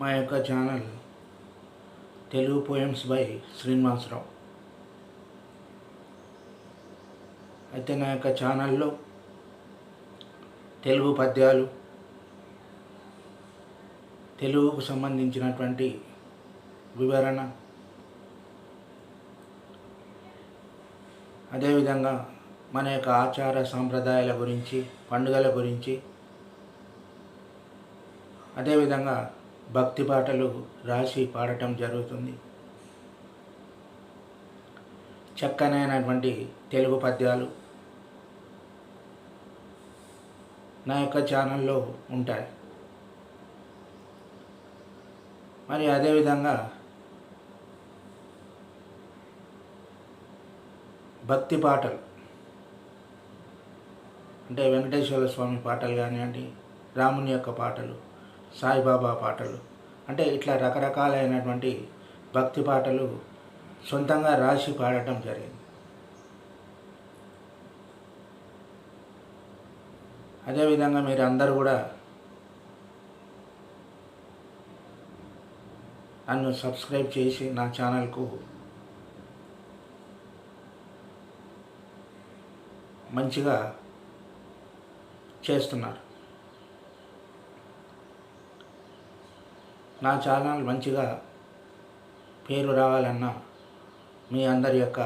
మా యొక్క channel Telugu poems by Srinivasarao. అయితే నా యొక్క ఛానల్లో తెలుగు పద్యాలు తెలుగుకు సంబంధించినటువంటి వివరణ అదేవిధంగా మన యొక్క ఆచార సాంప్రదాయాల గురించి పండుగల గురించి అదేవిధంగా భక్తి పాటలు రాసి పాడటం జరుగుతుంది. చక్కనైనటువంటి తెలుగు పద్యాలు నా యొక్క ఛానల్లో ఉంటాయి. మరి అదేవిధంగా భక్తి పాటలు అంటే వెంకటేశ్వర స్వామి పాటలు కానివ్వండి రాముని యొక్క పాటలు సాయిబాబా పాటలు. అంటే ఇట్లా రకరకాలైనటువంటి భక్తి పాటలు సొంతంగా రాసి పాడటం జరిగింది. అదేవిధంగా మీరు అందరూ కూడా నన్ను సబ్స్క్రైబ్ చేసి నా ఛానల్కు మంచిగా చేస్తున్నారు. నా ఛానల్ మంచిగా పేరు రావాలన్నా మీ అందరి యొక్క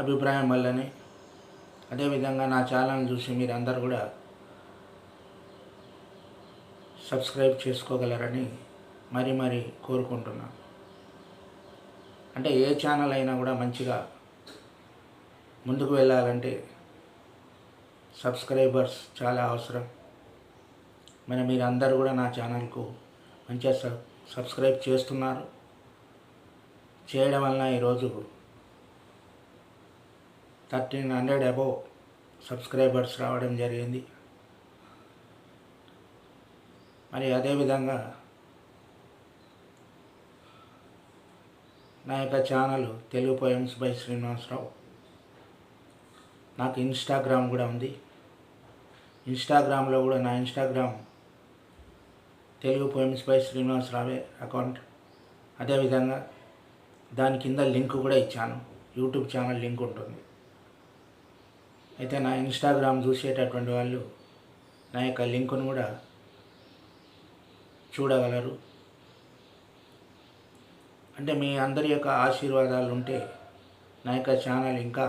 అభిప్రాయం వల్లనే అదేవిధంగా నా ఛానల్ చూసి మీరు అందరు కూడా సబ్స్క్రైబ్ చేసుకోగలరని మరీ మరీ కోరుకుంటున్నాను. అంటే ఏ ఛానల్ అయినా కూడా మంచిగా ముందుకు వెళ్ళాలంటే సబ్స్క్రైబర్స్ చాలా అవసరం. మరి మీరు అందరూ కూడా నా ఛానల్కు మంచిగా సబ్ సబ్స్క్రైబ్ చేస్తున్నారు. చేయడం వలన ఈరోజు థర్టీన్ హండ్రెడ్ అబోవ్ సబ్స్క్రైబర్స్ రావడం జరిగింది. మరి అదేవిధంగా నా యొక్క channel Telugu poems by Srinivasarao. నాకు ఇన్స్టాగ్రామ్ కూడా ఉంది. ఇన్స్టాగ్రామ్లో కూడా నా ఇన్స్టాగ్రామ్ తెలుగు పోయిమ్స్ బై శ్రీనివాసరావే అకౌంట్ అదేవిధంగా దాని కింద లింక్ కూడా ఇచ్చాను. యూట్యూబ్ ఛానల్ లింక్ ఉంటుంది. అయితే నా ఇన్స్టాగ్రామ్ చూసేటటువంటి వాళ్ళు నా యొక్క లింకును కూడా చూడగలరు. అంటే మీ అందరి యొక్క ఆశీర్వాదాలు ఉంటే నా యొక్క ఛానల్ ఇంకా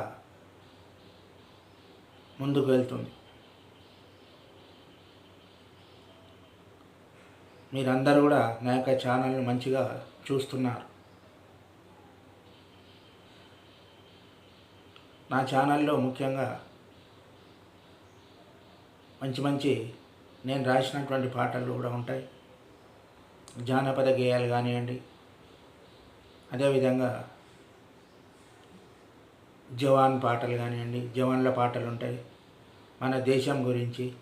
ముందుకు వెళ్తుంది. మీరందరూ కూడా నా యొక్క ఛానల్ని మంచిగా చూస్తున్నారు. నా ఛానల్లో ముఖ్యంగా మంచి మంచి నేను రాసినటువంటి పాటలు కూడా ఉంటాయి. జానపద గేయాలు కానివ్వండి అదేవిధంగా జవాన్ పాటలు కానివ్వండి జవాన్ల పాటలు ఉంటాయి. మన దేశం గురించి.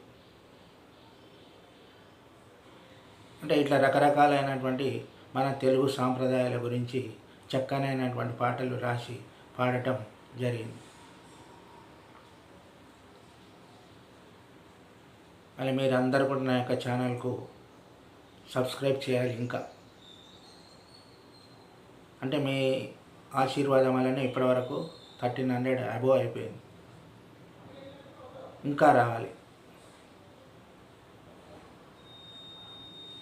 అంటే ఇట్లా రకరకాలైనటువంటి మన తెలుగు సాంప్రదాయాల గురించి చక్కనైనటువంటి పాటలు రాసి పాడటం జరిగింది. మళ్ళీ మీరు అందరూ కూడా నా యొక్క ఛానల్కు సబ్స్క్రైబ్ చేయాలి ఇంకా. అంటే మీ ఆశీర్వాదం వల్లనే ఇప్పటివరకు థర్టీన్ హండ్రెడ్ అబోవ్ అయిపోయింది. ఇంకా రావాలి.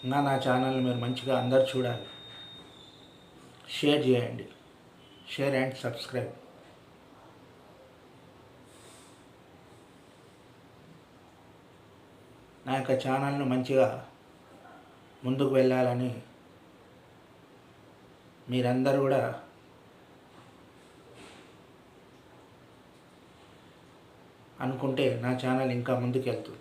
ఇంకా నా ఛానల్ని మీరు మంచిగా అందరు చూడాలి. షేర్ చేయండి. Share and subscribe. నా యొక్క ఛానల్ను మంచిగా ముందుకు వెళ్ళాలని మీరందరూ కూడా అనుకుంటే నా ఛానల్ ఇంకా ముందుకు వెళ్తుంది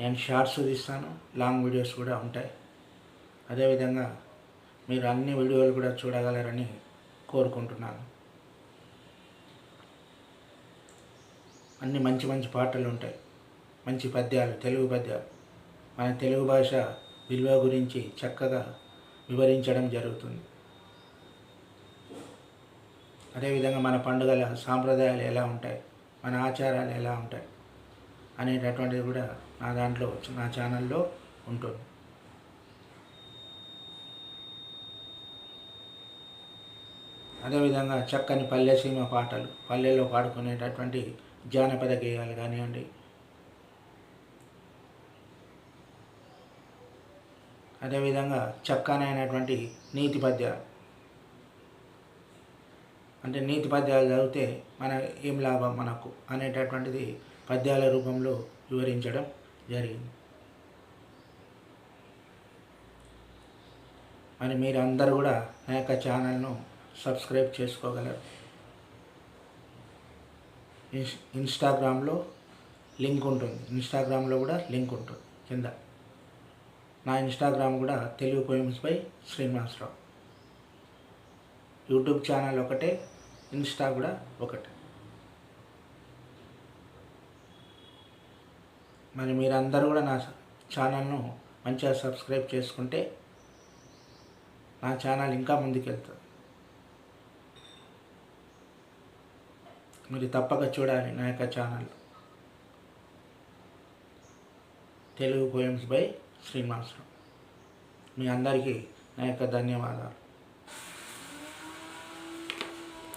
నేను షార్ట్స్ తీస్తాను లాంగ్ వీడియోస్ కూడా ఉంటాయి. అదేవిధంగా మీరు అన్ని వీడియోలు కూడా చూడగలరని కోరుకుంటున్నాను. అన్ని మంచి మంచి పాటలు ఉంటాయి. మంచి పద్యాలు తెలుగు పద్యాలు. మన తెలుగు భాష విలువ గురించి చక్కగా వివరించడం జరుగుతుంది. అదేవిధంగా మన పండుగల సాంప్రదాయాలు ఎలా ఉంటాయి మన ఆచారాలు ఎలా ఉంటాయి అనేటటువంటిది కూడా నా దాంట్లో నా ఛానల్లో ఉంటుంది. అదేవిధంగా చక్కని పల్లె సీమ పాటలు పల్లెల్లో పాడుకునేటటువంటి జానపద గేయాలు కానివ్వండి. అదేవిధంగా చక్కనైనటువంటి నీతి పద్యాలు అంటే నీతి పద్యాలు చదివితే మన ఏం లాభం మనకు అనేటటువంటిది పద్యాల రూపంలో వివరించడం జరిగింది. మరి మీరు అందరూ కూడా నా యొక్క ఛానల్ను సబ్స్క్రైబ్ చేసుకోగలరు. ఇన్స్ ఇన్స్టాగ్రామ్లో లింక్ ఉంటుంది. ఇన్స్టాగ్రామ్లో కూడా లింక్ ఉంటుంది కింద. నా ఇన్స్టాగ్రామ్ కూడా Telugu poems by Srinivasarao. YouTube channel ఒకటే. ఇన్స్టా కూడా ఒకటి. మరి మీరందరూ కూడా నా ఛానల్ను మంచిగా సబ్స్క్రైబ్ చేసుకుంటే నా ఛానల్ ఇంకా ముందుకెళ్తుంది. మీరు తప్పక చూడాలి నా యొక్క channel. Telugu poems by Srinivasarao. మీ అందరికీ నా యొక్క ధన్యవాదాలు.